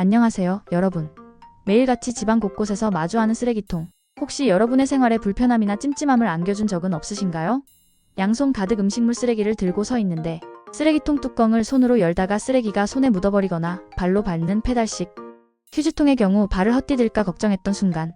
안녕하세요, 여러분. 매일같이 집안 곳곳에서 마주하는 쓰레기통. 혹시 여러분의 생활에 불편함이나 찜찜함을 안겨준 적은 없으신가요? 양손 가득 음식물 쓰레기를 들고 서 있는데 쓰레기통 뚜껑을 손으로 열다가 쓰레기가 손에 묻어버리거나 발로 밟는 페달식. 휴지통의 경우 발을 헛디딜까 걱정했던 순간.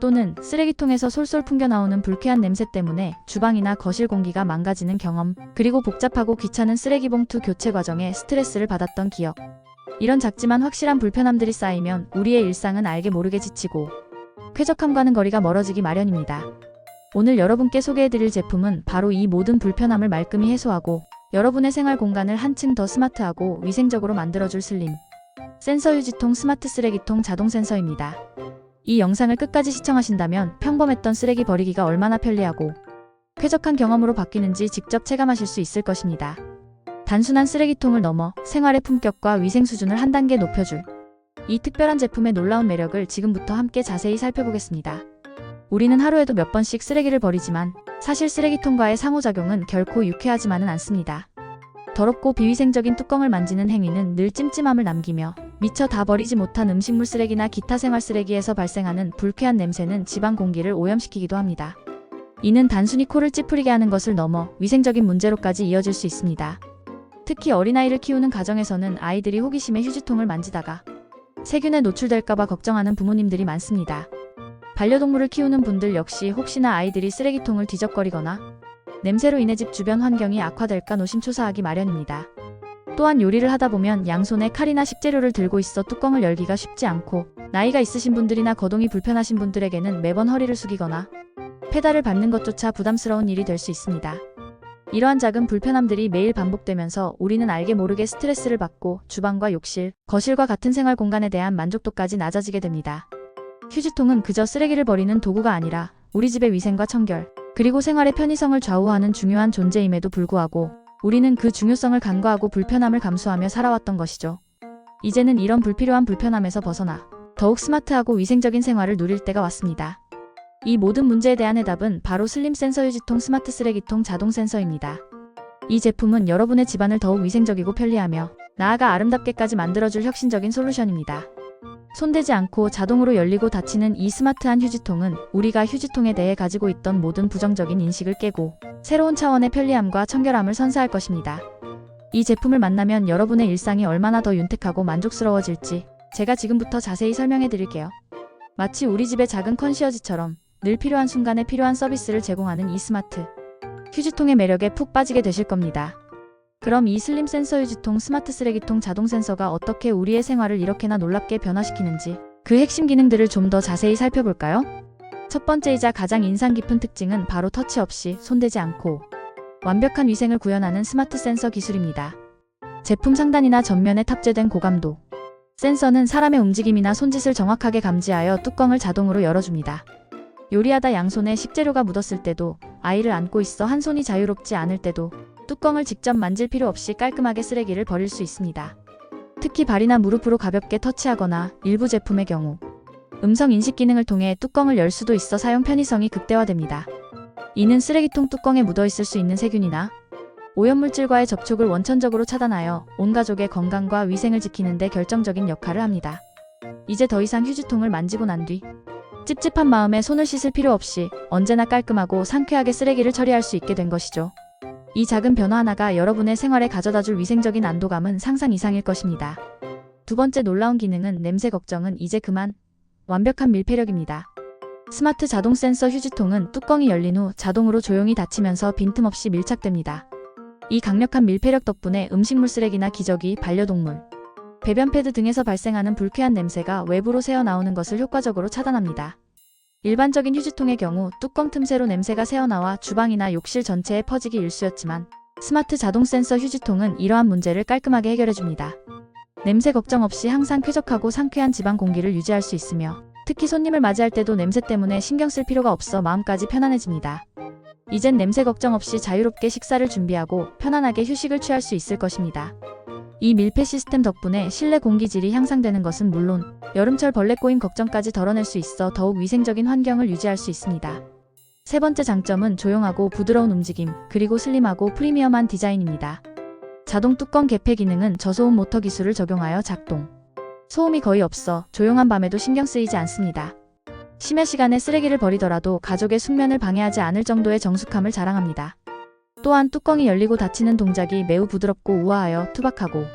또는 쓰레기통에서 솔솔 풍겨나오는 불쾌한 냄새 때문에 주방이나 거실 공기가 망가지는 경험, 그리고 복잡하고 귀찮은 쓰레기 봉투 교체 과정에 스트레스를 받았던 기억. 이런 작지만 확실한 불편함들이 쌓이면 우리의 일상은 알게 모르게 지치고 쾌적함과는 거리가 멀어지기 마련입니다. 오늘 여러분께 소개해드릴 제품은 바로 이 모든 불편함을 말끔히 해소하고 여러분의 생활 공간을 한층 더 스마트하고 위생적으로 만들어줄 슬림 센서 유지통 스마트 쓰레기통 자동 센서입니다. 이 영상을 끝까지 시청하신다면 평범했던 쓰레기 버리기가 얼마나 편리하고 쾌적한 경험으로 바뀌는지 직접 체감하실 수 있을 것입니다. 단순한 쓰레기통을 넘어 생활의 품격과 위생 수준을 한 단계 높여줄 이 특별한 제품의 놀라운 매력을 지금부터 함께 자세히 살펴보겠습니다. 우리는 하루에도 몇 번씩 쓰레기를 버리지만 사실 쓰레기통과의 상호작용은 결코 유쾌하지만은 않습니다. 더럽고 비위생적인 뚜껑을 만지는 행위는 늘 찜찜함을 남기며 미처 다 버리지 못한 음식물 쓰레기나 기타 생활 쓰레기에서 발생하는 불쾌한 냄새는 집안 공기를 오염시키기도 합니다. 이는 단순히 코를 찌푸리게 하는 것을 넘어 위생적인 문제로까지 이어질 수 있습니다. 특히 어린아이를 키우는 가정에서는 아이들이 호기심에 휴지통을 만지다가 세균에 노출될까봐 걱정하는 부모님들이 많습니다. 반려동물을 키우는 분들 역시 혹시나 아이들이 쓰레기통을 뒤적거리거나 냄새로 인해 집 주변 환경이 악화될까 노심초사하기 마련입니다. 또한 요리를 하다 보면 양손에 칼이나 식재료를 들고 있어 뚜껑을 열기가 쉽지 않고 나이가 있으신 분들이나 거동이 불편하신 분들에게는 매번 허리를 숙이거나 페달을 밟는 것조차 부담스러운 일이 될 수 있습니다. 이러한 작은 불편함들이 매일 반복되면서 우리는 알게 모르게 스트레스를 받고 주방과 욕실, 거실과 같은 생활 공간에 대한 만족도까지 낮아지게 됩니다. 휴지통은 그저 쓰레기를 버리는 도구가 아니라 우리 집의 위생과 청결, 그리고 생활의 편의성을 좌우하는 중요한 존재임에도 불구하고 우리는 그 중요성을 간과하고 불편함을 감수하며 살아왔던 것이죠. 이제는 이런 불필요한 불편함에서 벗어나 더욱 스마트하고 위생적인 생활을 누릴 때가 왔습니다. 이 모든 문제에 대한 해답은 바로 슬림 센서 유지통 스마트 쓰레기통 자동 센서입니다. 이 제품은 여러분의 집안을 더욱 위생적이고 편리하며 나아가 아름답게까지 만들어줄 혁신적인 솔루션입니다. 손대지 않고 자동으로 열리고 닫히는 이 스마트한 휴지통은 우리가 휴지통에 대해 가지고 있던 모든 부정적인 인식을 깨고 새로운 차원의 편리함과 청결함을 선사할 것입니다. 이 제품을 만나면 여러분의 일상이 얼마나 더 윤택하고 만족스러워질지 제가 지금부터 자세히 설명해 드릴게요. 마치 우리 집의 작은 컨시어지처럼 늘 필요한 순간에 필요한 서비스를 제공하는 이 스마트 휴지통의 매력에 푹 빠지게 되실 겁니다. 그럼 이 슬림 센서 휴지통 스마트 쓰레기통 자동 센서가 어떻게 우리의 생활을 이렇게나 놀랍게 변화시키는지 그 핵심 기능들을 좀 더 자세히 살펴볼까요? 첫 번째이자 가장 인상 깊은 특징은 바로 터치 없이 손대지 않고 완벽한 위생을 구현하는 스마트 센서 기술입니다. 제품 상단이나 전면에 탑재된 고감도 센서는 사람의 움직임이나 손짓을 정확하게 감지하여 뚜껑을 자동으로 열어줍니다. 요리하다 양손에 식재료가 묻었을 때도 아이를 안고 있어 한 손이 자유롭지 않을 때도 뚜껑을 직접 만질 필요 없이 깔끔하게 쓰레기를 버릴 수 있습니다. 특히 발이나 무릎으로 가볍게 터치하거나 일부 제품의 경우 음성 인식 기능을 통해 뚜껑을 열 수도 있어 사용 편의성이 극대화됩니다. 이는 쓰레기통 뚜껑에 묻어 있을 수 있는 세균이나 오염물질과의 접촉을 원천적으로 차단하여 온 가족의 건강과 위생을 지키는 데 결정적인 역할을 합니다. 이제 더 이상 휴지통을 만지고 난 뒤 찝찝한 마음에 손을 씻을 필요 없이 언제나 깔끔하고 상쾌하게 쓰레기를 처리할 수 있게 된 것이죠. 이 작은 변화 하나가 여러분의 생활에 가져다 줄 위생적인 안도감은 상상 이상일 것입니다. 두 번째 놀라운 기능은 냄새 걱정은 이제 그만 완벽한 밀폐력입니다. 스마트 자동 센서 휴지통은 뚜껑이 열린 후 자동으로 조용히 닫히면서 빈틈없이 밀착됩니다. 이 강력한 밀폐력 덕분에 음식물 쓰레기나 기저귀, 반려동물, 배변 패드 등에서 발생하는 불쾌한 냄새가 외부로 새어나오는 것을 효과적으로 차단합니다. 일반적인 휴지통의 경우 뚜껑 틈새로 냄새가 새어나와 주방이나 욕실 전체에 퍼지기 일쑤였지만 스마트 자동 센서 휴지통은 이러한 문제를 깔끔하게 해결해줍니다. 냄새 걱정 없이 항상 쾌적하고 상쾌한 집안 공기를 유지할 수 있으며 특히 손님을 맞이할 때도 냄새 때문에 신경 쓸 필요가 없어 마음까지 편안해집니다. 이젠 냄새 걱정 없이 자유롭게 식사를 준비하고 편안하게 휴식을 취할 수 있을 것입니다. 이 밀폐 시스템 덕분에 실내 공기질이 향상되는 것은 물론 여름철 벌레 꼬임 걱정까지 덜어낼 수 있어 더욱 위생적인 환경을 유지할 수 있습니다. 세 번째 장점은 조용하고 부드러운 움직임, 그리고 슬림하고 프리미엄한 디자인입니다. 자동 뚜껑 개폐 기능은 저소음 모터 기술을 적용하여 작동. 소음이 거의 없어 조용한 밤에도 신경 쓰이지 않습니다. 심야 시간에 쓰레기를 버리더라도 가족의 숙면을 방해하지 않을 정도의 정숙함을 자랑합니다. 또한 뚜껑이 열리고 닫히는 동작이 매우 부드럽고 우아하여 투박하고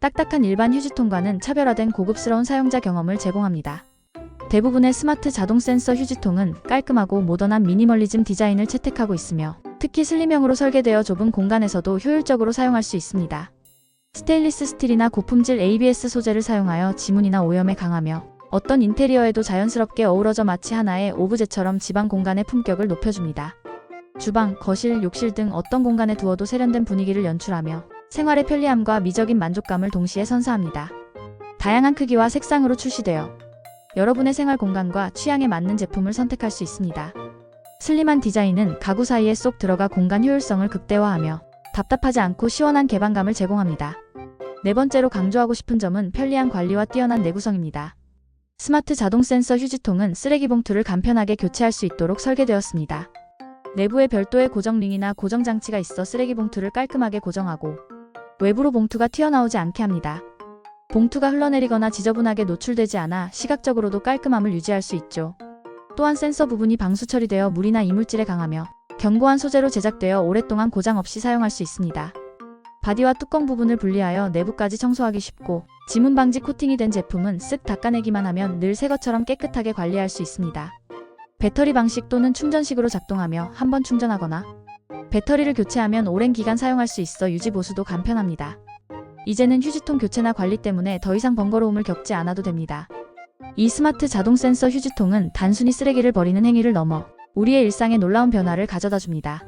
딱딱한 일반 휴지통과는 차별화된 고급스러운 사용자 경험을 제공합니다. 대부분의 스마트 자동 센서 휴지통은 깔끔하고 모던한 미니멀리즘 디자인을 채택하고 있으며 특히 슬림형으로 설계되어 좁은 공간에서도 효율적으로 사용할 수 있습니다. 스테인리스 스틸이나 고품질 ABS 소재를 사용하여 지문이나 오염에 강하며 어떤 인테리어에도 자연스럽게 어우러져 마치 하나의 오브제처럼 집안 공간의 품격을 높여줍니다. 주방, 거실, 욕실 등 어떤 공간에 두어도 세련된 분위기를 연출하며 생활의 편리함과 미적인 만족감을 동시에 선사합니다. 다양한 크기와 색상으로 출시되어 여러분의 생활 공간과 취향에 맞는 제품을 선택할 수 있습니다. 슬림한 디자인은 가구 사이에 쏙 들어가 공간 효율성을 극대화하며 답답하지 않고 시원한 개방감을 제공합니다. 네 번째로 강조하고 싶은 점은 편리한 관리와 뛰어난 내구성입니다. 스마트 자동 센서 휴지통은 쓰레기 봉투를 간편하게 교체할 수 있도록 설계되었습니다. 내부에 별도의 고정링이나 고정 장치가 있어 쓰레기 봉투를 깔끔하게 고정하고 외부로 봉투가 튀어나오지 않게 합니다. 봉투가 흘러내리거나 지저분하게 노출되지 않아 시각적으로도 깔끔함을 유지할 수 있죠. 또한 센서 부분이 방수 처리되어 물이나 이물질에 강하며 견고한 소재로 제작되어 오랫동안 고장 없이 사용할 수 있습니다. 바디와 뚜껑 부분을 분리하여 내부까지 청소하기 쉽고 지문 방지 코팅이 된 제품은 쓱 닦아내기만 하면 늘 새 것처럼 깨끗하게 관리할 수 있습니다. 배터리 방식 또는 충전식으로 작동하며 한 번 충전하거나 배터리를 교체하면 오랜 기간 사용할 수 있어 유지 보수도 간편합니다. 이제는 휴지통 교체나 관리 때문에 더 이상 번거로움을 겪지 않아도 됩니다. 이 스마트 자동 센서 휴지통은 단순히 쓰레기를 버리는 행위를 넘어 우리의 일상에 놀라운 변화를 가져다 줍니다.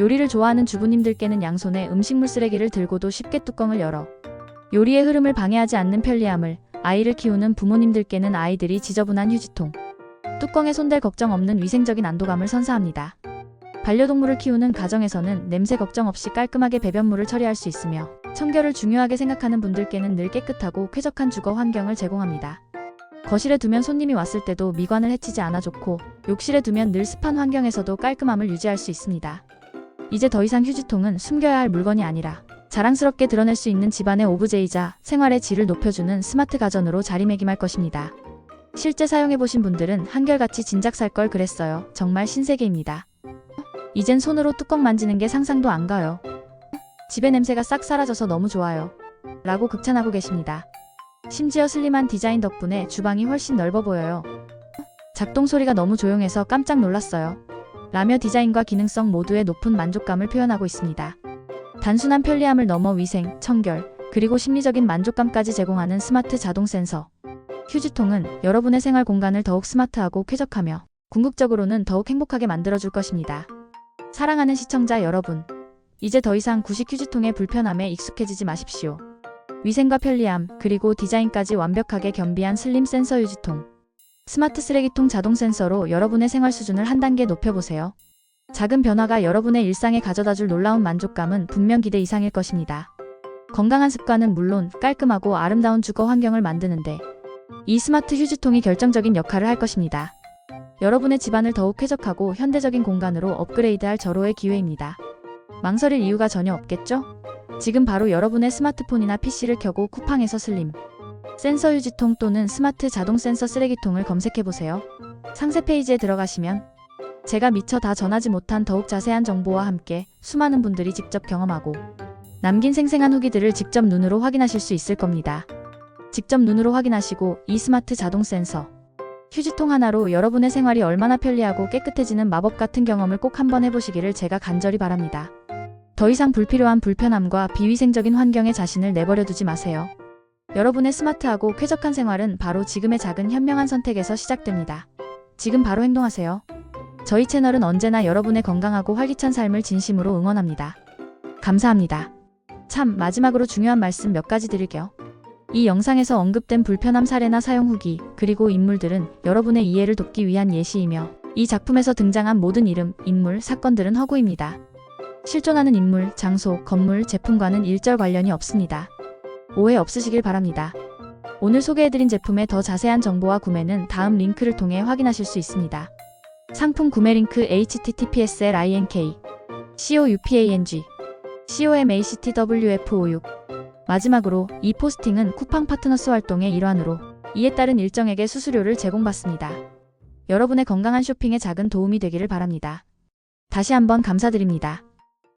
요리를 좋아하는 주부님들께는 양손에 음식물 쓰레기를 들고도 쉽게 뚜껑을 열어 요리의 흐름을 방해하지 않는 편리함을 아이를 키우는 부모님들께는 아이들이 지저분한 휴지통 뚜껑에 손댈 걱정 없는 위생적인 안도감을 선사합니다. 반려동물을 키우는 가정에서는 냄새 걱정 없이 깔끔하게 배변물을 처리할 수 있으며 청결을 중요하게 생각하는 분들께는 늘 깨끗하고 쾌적한 주거 환경을 제공합니다. 거실에 두면 손님이 왔을 때도 미관을 해치지 않아 좋고 욕실에 두면 늘 습한 환경에서도 깔끔함을 유지할 수 있습니다. 이제 더 이상 휴지통은 숨겨야 할 물건이 아니라 자랑스럽게 드러낼 수 있는 집안의 오브제이자 생활의 질을 높여주는 스마트 가전으로 자리매김할 것입니다. 실제 사용해보신 분들은 한결같이 진작 살 걸 그랬어요. 정말 신세계입니다. 이젠 손으로 뚜껑 만지는 게 상상도 안 가요. 집의 냄새가 싹 사라져서 너무 좋아요. 라고 극찬하고 계십니다. 심지어 슬림한 디자인 덕분에 주방이 훨씬 넓어 보여요. 작동 소리가 너무 조용해서 깜짝 놀랐어요. 라며 디자인과 기능성 모두의 높은 만족감을 표현하고 있습니다. 단순한 편리함을 넘어 위생, 청결, 그리고 심리적인 만족감까지 제공하는 스마트 자동 센서. 휴지통은 여러분의 생활 공간을 더욱 스마트하고 쾌적하며 궁극적으로는 더욱 행복하게 만들어줄 것입니다. 사랑하는 시청자 여러분, 이제 더 이상 구식 휴지통의 불편함에 익숙해지지 마십시오. 위생과 편리함, 그리고 디자인까지 완벽하게 겸비한 슬림 센서 유지통. 스마트 쓰레기통 자동 센서로 여러분의 생활 수준을 한 단계 높여보세요. 작은 변화가 여러분의 일상에 가져다 줄 놀라운 만족감은 분명 기대 이상일 것입니다. 건강한 습관은 물론 깔끔하고 아름다운 주거 환경을 만드는데 이 스마트 휴지통이 결정적인 역할을 할 것입니다. 여러분의 집안을 더욱 쾌적하고 현대적인 공간으로 업그레이드할 절호의 기회입니다. 망설일 이유가 전혀 없겠죠? 지금 바로 여러분의 스마트폰이나 PC를 켜고 쿠팡에서 슬림 센서 유지통 또는 스마트 자동 센서 쓰레기통을 검색해보세요. 상세 페이지에 들어가시면 제가 미처 다 전하지 못한 더욱 자세한 정보와 함께 수많은 분들이 직접 경험하고 남긴 생생한 후기들을 직접 눈으로 확인하실 수 있을 겁니다. 직접 눈으로 확인하시고 이 스마트 자동 센서 휴지통 하나로 여러분의 생활이 얼마나 편리하고 깨끗해지는 마법 같은 경험을 꼭 한번 해보시기를 제가 간절히 바랍니다. 더 이상 불필요한 불편함과 비위생적인 환경에 자신을 내버려 두지 마세요. 여러분의 스마트하고 쾌적한 생활은 바로 지금의 작은 현명한 선택에서 시작됩니다. 지금 바로 행동하세요. 저희 채널은 언제나 여러분의 건강하고 활기찬 삶을 진심으로 응원합니다. 감사합니다. 참, 마지막으로 중요한 말씀 몇 가지 드릴게요. 이 영상에서 언급된 불편함 사례나 사용 후기, 그리고 인물들은 여러분의 이해를 돕기 위한 예시이며 이 작품에서 등장한 모든 이름, 인물, 사건들은 허구입니다. 실존하는 인물, 장소, 건물, 제품과는 일절 관련이 없습니다. 오해 없으시길 바랍니다. 오늘 소개해드린 제품의 더 자세한 정보와 구매는 다음 링크를 통해 확인하실 수 있습니다. 상품 구매 링크 https link coupang comactwf56 마지막으로 이 포스팅은 쿠팡 파트너스 활동의 일환으로 이에 따른 일정에게 수수료를 제공받습니다. 여러분의 건강한 쇼핑에 작은 도움이 되기를 바랍니다. 다시 한번 감사드립니다.